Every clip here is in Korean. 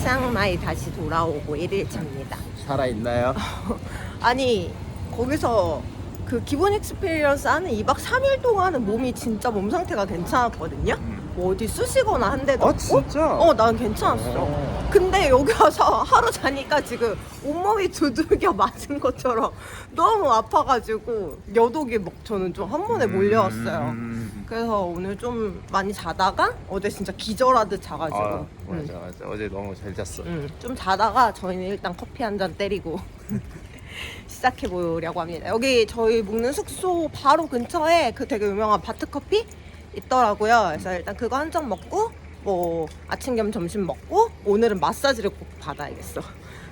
치앙마이 다시 돌아오고 1일차입니다. 살아있나요? 아니 거기서 그 기본 익스피리언스 하는 2박 3일 동안은 몸이 진짜 몸 상태가 괜찮았거든요. 뭐 어디 쑤시거나 한 데도 아 없고. 진짜? 어, 난 괜찮았어. 어. 근데 여기 와서 하루 자니까 지금 온몸이 두들겨 맞은 것처럼 너무 아파가지고 여독이 막 저는 좀 한 번에 몰려왔어요. 음. 그래서 오늘 좀 많이 자다가 어제 진짜 기절하듯 자가지고 아 응. 맞아 맞아 어제 너무 잘 잤어 응, 좀 자다가 저희는 일단 커피 한 잔 때리고 시작해 보려고 합니다. 여기 저희 묵는 숙소 바로 근처에 그 되게 유명한 바트 커피 있더라고요. 그래서 일단 그거 한 잔 먹고 뭐 아침 겸 점심 먹고 오늘은 마사지를 꼭 받아야겠어.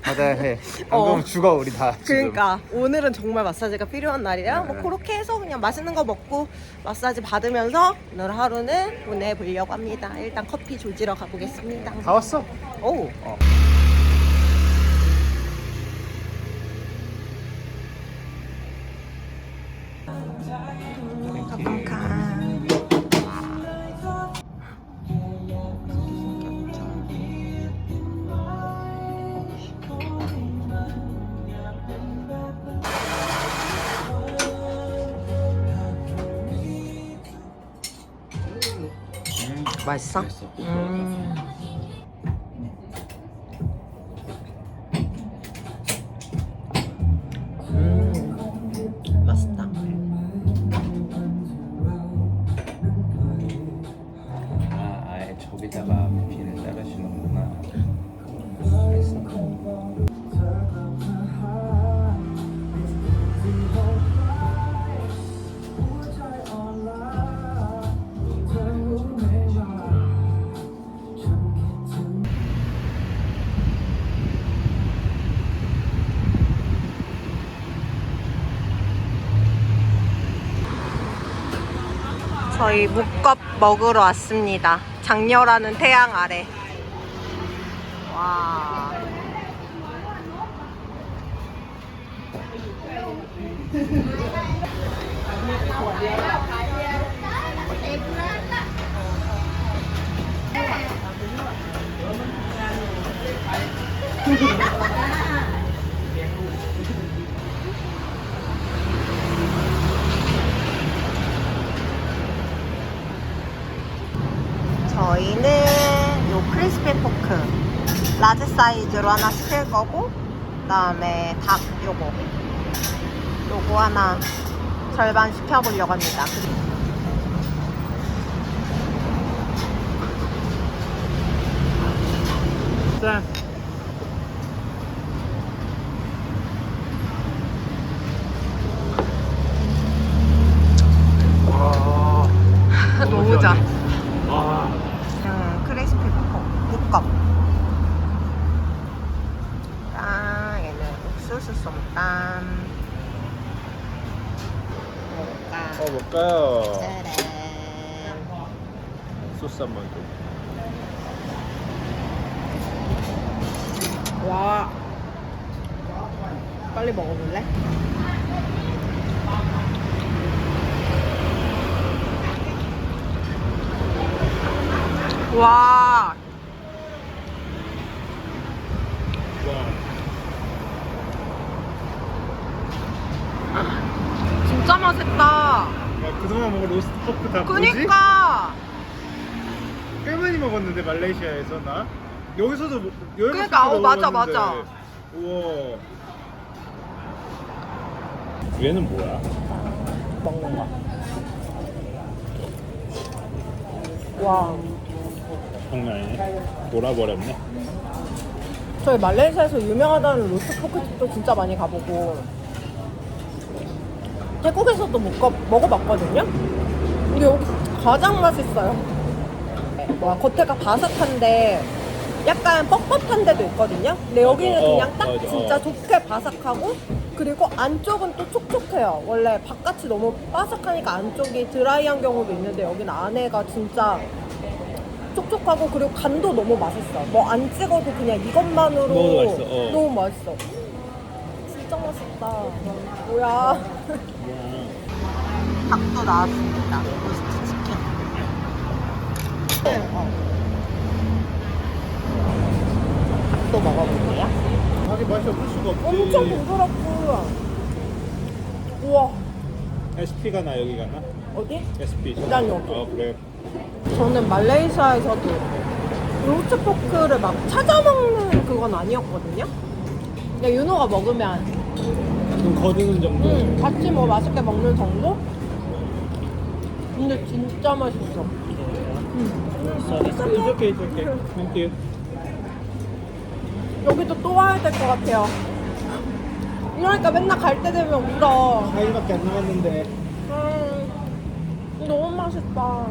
받아야 해 안 어. 그러면 죽어 우리 다 지금. 그러니까 오늘은 정말 마사지가 필요한 날이라 네. 뭐 그렇게 해서 그냥 맛있는 거 먹고 마사지 받으면서 오늘 하루는 보내보려고 합니다. 일단 커피 조지러 가보겠습니다. 다 왔어? 오. 어. 맛있어? 맛있어. 음. 저희 묵겁 먹으러 왔습니다. 장렬하는 태양 아래. 와. 저희는 요 크리스피 포크 라지 사이즈로 하나 시킬 거고 그다음에 닭 요거 요거 하나 절반 시켜보려고 합니다. 짠 와, 너무 짜. 와, 음, 크리스피 포크 묵겁. 아, 얘는 옥수수 솜땀. 먹을까? 어 볼까요? 짜란. 소스 한번 더. 와. 빨리 먹어볼래? 와. 진짜 맛있다. 야, 그동안 먹은 로스트 포크 다 뭐지? 그니까. 꽤 많이 먹었는데 말레이시아에서 나 여기서도 뭐- 여행 그러니까, 갔을 때도 어, 맞아, 먹었는데. 맞아. 우와 얘는 뭐야? 먹는 거. 와. 장난 아니네 돌아버렸네. 저희 말레이시아에서 유명하다는 로스트 포크집도 진짜 많이 가보고 태국에서도 먹어, 먹어봤거든요? 근데 여기 가장 맛있어요. 와 겉에가 바삭한데 약간 뻑뻑한 데도 있거든요? 근데 여기는 어, 그냥 딱 맞아, 진짜 어. 좋게 바삭하고 그리고 안쪽은 또 촉촉해요. 원래 바깥이 너무 바삭하니까 안쪽이 드라이한 경우도 있는데 여기는 안에가 진짜 촉촉하고 그리고 간도 너무 맛있어. 뭐 안 찍어도 그냥 이것만으로 너무 맛있어, 어. 너무 맛있어. 진짜 맛있다. 뭐야? 닭도 나왔습니다. 로스트 치킨. 어. 닭도 또 먹어볼게요. 자기 맛이 없을 수가 없지. 엄청 부드럽고. 우와, SP가 나 여기 가나? 어디? SP. 난 여기. 아 그래. 저는 말레이시아에서도 로스 포크를 막 찾아 먹는 그건 아니었거든요. 그냥 윤호가 먹으면 좀 거드는 정도. 음, 같이 뭐 맛있게 먹는 정도? 근데 진짜 맛있어. It's okay, it's okay. Thank you. 여기도 또 와야 될 것 같아요. 이러니까 맨날 갈 때 되면 울어. 4일밖에 안 남았는데. 음, 너무 맛있다.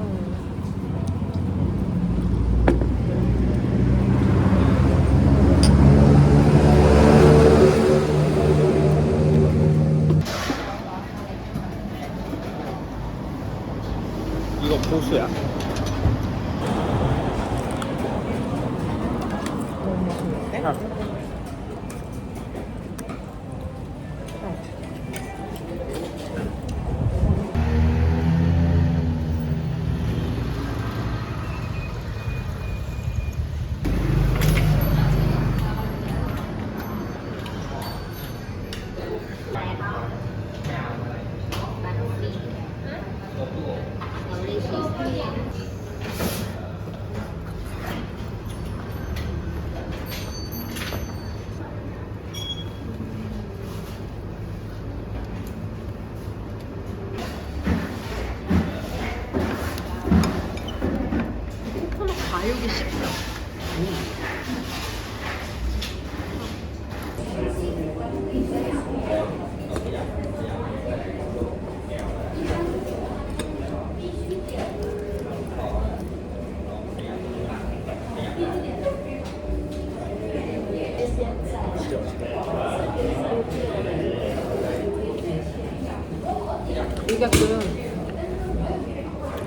그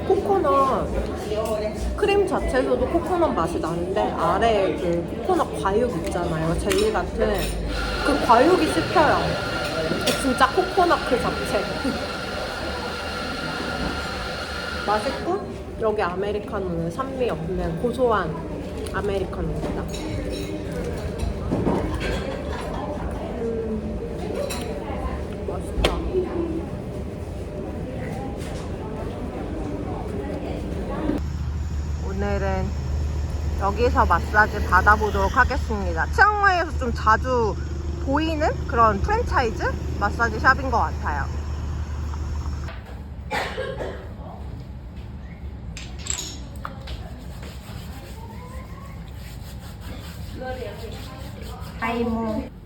코코넛 크림 자체에서도 코코넛 맛이 나는데 아래에 그 코코넛 과육 있잖아요. 젤리 같은 그 과육이 씹혀요. 진짜 코코넛 그 자체. 맛있고 여기 아메리카노는 산미 없는 고소한 아메리카노입니다 음, 맛있다 오늘은 여기서 마사지 받아보도록 하겠습니다. 치앙마이에서 좀 자주 보이는 그런 프랜차이즈 마사지 샵인 것 같아요. 하이모.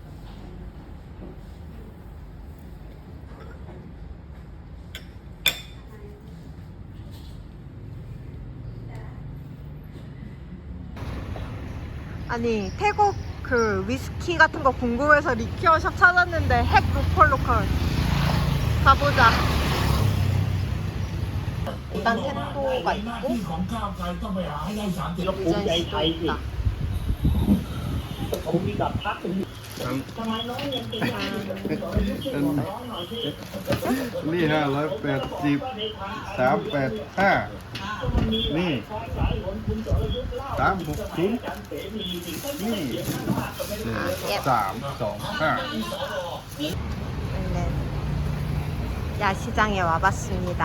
아니 태국 그 위스키 같은 거 궁금해서 리큐어샵 찾았는데 핵 로컬 로컬. 가보자. 일단 텐도가 있고 유전자도 있다. นี่ห้าร้อยแปดสิบสามแปดห้านี่สามหกศูนย์นี่สามสองห้า 저희는 야시장에 와봤습니다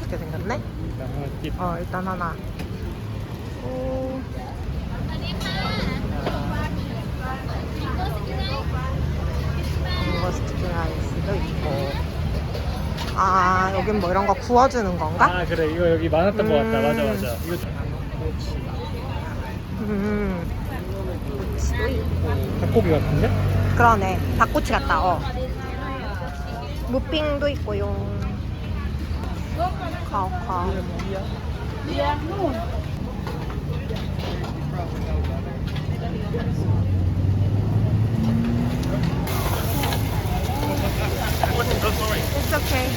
이렇게 생겼네 어 일단 하나 오. 이거 스티키 라이스도 있고 아 여긴 뭐 이런 거 구워주는 건가? 아 그래 이거 여기 많았던 것 같다. 맞아 음. 맞아. 이거 음 닭고기 같은데? 그러네 닭꼬치 같다 어 무핑도 있고요 카오카 오 It's okay.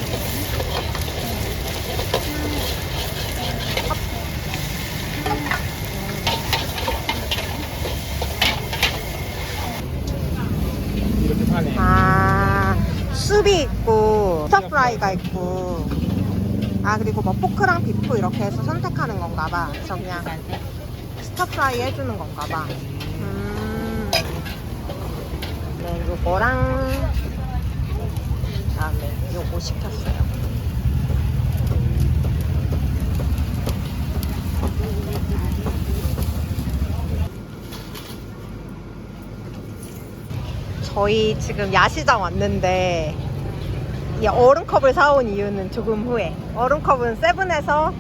이렇게 파네. 아, 숲이 있고, 스터프라이가 있고, 아, 그리고 뭐 포크랑 비프 이렇게 해서 선택하는 건가 봐. 그래서 그냥 버터프라이 해주는 건가 봐. 음. 네, 요거랑 그다음에 요거 시켰어요. 저희 지금 야시장 왔는데 이 얼음컵을 사온 이유는 조금 후에 얼음컵은 세븐에서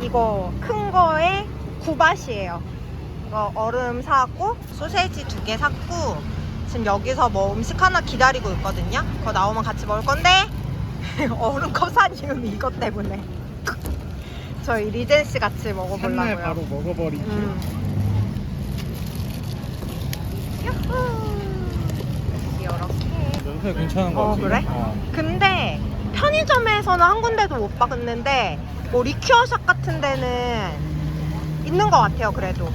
이거 큰 거에 9바시예요 이거 얼음 사왔고 소세지 두 개 샀고 지금 여기서 뭐 음식 하나 기다리고 있거든요 그거 나오면 같이 먹을 건데 얼음컵 산 이유는 이것 때문에 저희 리젠 씨 같이 한날 먹어보려고요 바로 먹어버리기. 음. 야호 이렇게 연세 괜찮은 거 어, 같아. 그래? 근데 편의점에서는 한 군데도 못 봤는데 뭐 리큐어샵 같은 데는 있는 것 같아요 그래도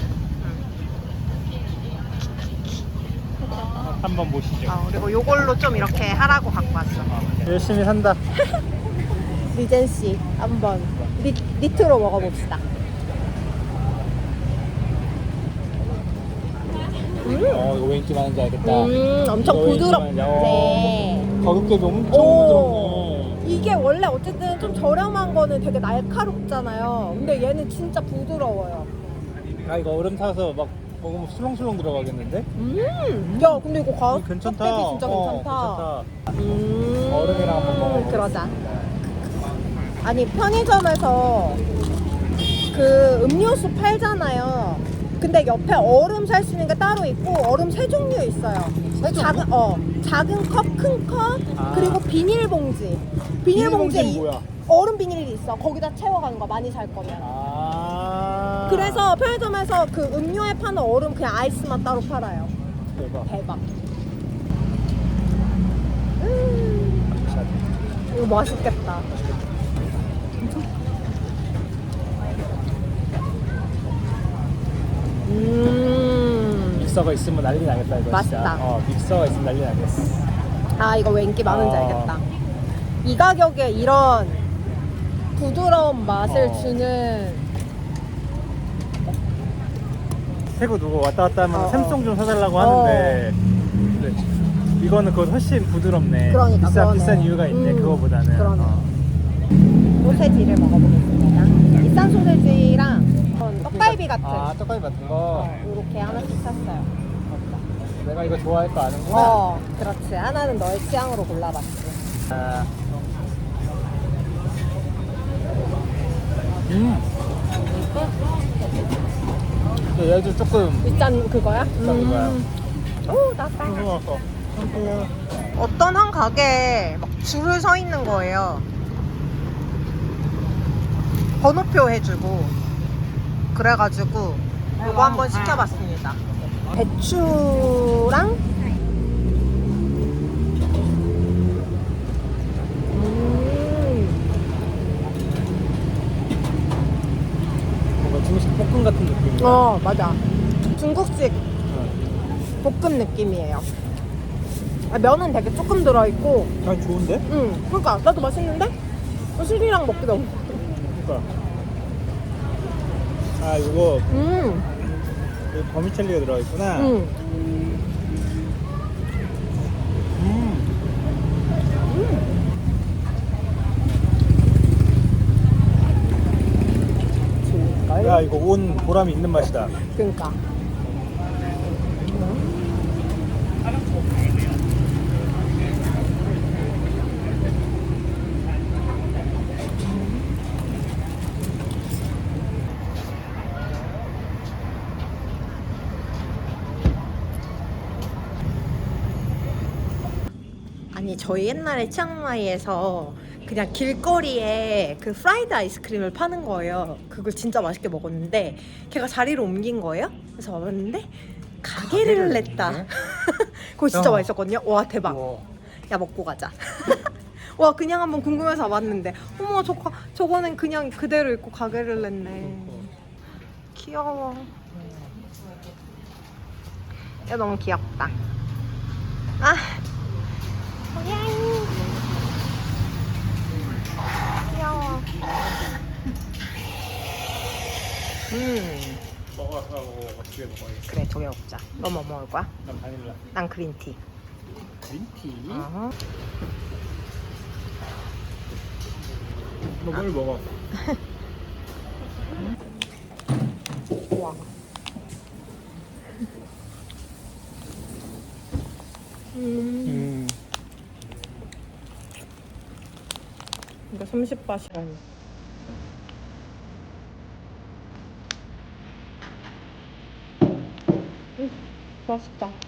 한번 보시죠. 어, 그리고 요걸로 좀 이렇게 하라고 갖고 왔어 열심히 산다. 리젠 씨 한번 니, 니트로 먹어봅시다 음, 어 이거 왜 인기 많은지 알겠다. 음 엄청 이거 부드럽네. 어. 가격대도 엄청 오. 부드럽네. 이게 원래 어쨌든 좀 저렴한 거는 되게 날카롭잖아요. 근데 얘는 진짜 부드러워요. 아 이거 얼음 타서 막 먹으면 술렁술렁 들어가겠는데? 음. 야, 근데 이거 가격 괜찮다. 껍데기 진짜 어, 괜찮다. 음. 얼음이랑 한번 먹어보겠습니다. 그러자. 아니 편의점에서 그 음료수 팔잖아요. 근데 옆에 얼음 살 수 있는 게 따로 있고 얼음 세 종류 있어요. 작은 어 작은 컵, 큰 컵, 아. 그리고 비닐봉지. 비닐봉지에 비닐봉지는 이- 뭐야? 얼음 비닐이 있어. 거기다 채워가는 거 많이 살 거면. 아. 그래서 편의점에서 그 음료에 파는 얼음 그냥 아이스만 따로 팔아요. 대박. 대박. 음, 이거 맛있겠다. 음. 믹서가 있으면 난리 나겠다 이거 맛있다. 진짜. 어 믹서가 있으면 난리 나겠어. 아 이거 왜 인기 많은지 어. 알겠다. 이 가격에 이런 부드러운 맛을 어. 주는 태국 누구 왔다 갔다 하면 어, 어. 샘송 좀 사달라고 하는데 근데 이거는 그거 훨씬 부드럽네. 그러니까, 비싼 그러네. 비싼 이유가 있네 음, 그거보다는. 그러네. 어. 소세지를 먹어보겠습니다. 비싼 소세지랑 떡갈비 같은 아 떡갈비 같은 거. 어, 이렇게 하나씩 샀어요. 내가 이거 좋아할 거 아는구나. 어, 그렇지. 하나는 너의 취향으로 골라봤지. 아. 음. 근데 얘도 조금 일단 그거야? 음. 비싼 거야. 오, 나빠. 궁금해서. 어떤 한 가게에 막 줄을 서 있는 거예요. 번호표 해주고. 그래가지고 이거 한번 시켜봤습니다. 배추랑 음. 뭔가 중식 볶음 같은 느낌이야. 어, 맞아. 중국식 어. 볶음 느낌이에요. 아, 면은 되게 조금 들어있고, 아 좋은데? 응, 그러니까 나도 맛있는데? 어, 술이랑 먹기 너무. 그러니까. 아 이거 음, 여기 버미첼리가 들어가 있구나. 음. 음. 야 이거 온 보람이 있는 맛이다. 그러니까. 아니 저희 옛날에 치앙마이에서 그냥 길거리에 그 프라이드 아이스크림을 파는 거예요. 그걸 진짜 맛있게 먹었는데 걔가 자리를 옮긴 거예요. 그래서 와봤는데 가게를 가게를 냈다. 그거 진짜 야. 맛있었거든요. 와 대박. 우와. 야 먹고 가자. 와 그냥 한번 궁금해서 와봤는데 어머 저 가- 저거는 그냥 그대로 있고 가게를 냈네. 귀여워. 야 너무 귀엽다. 아 고양이. 귀여워. 음. 먹어. 어, 어떻게 먹어야겠어? 그래 두개 먹자. 너 뭐 먹을 거야? 난 바닐라. 난 그린티. 그린티? 어. 너뭘 먹어? 우와. 음, 음. 이거 30바시라니. 음, 맛있다.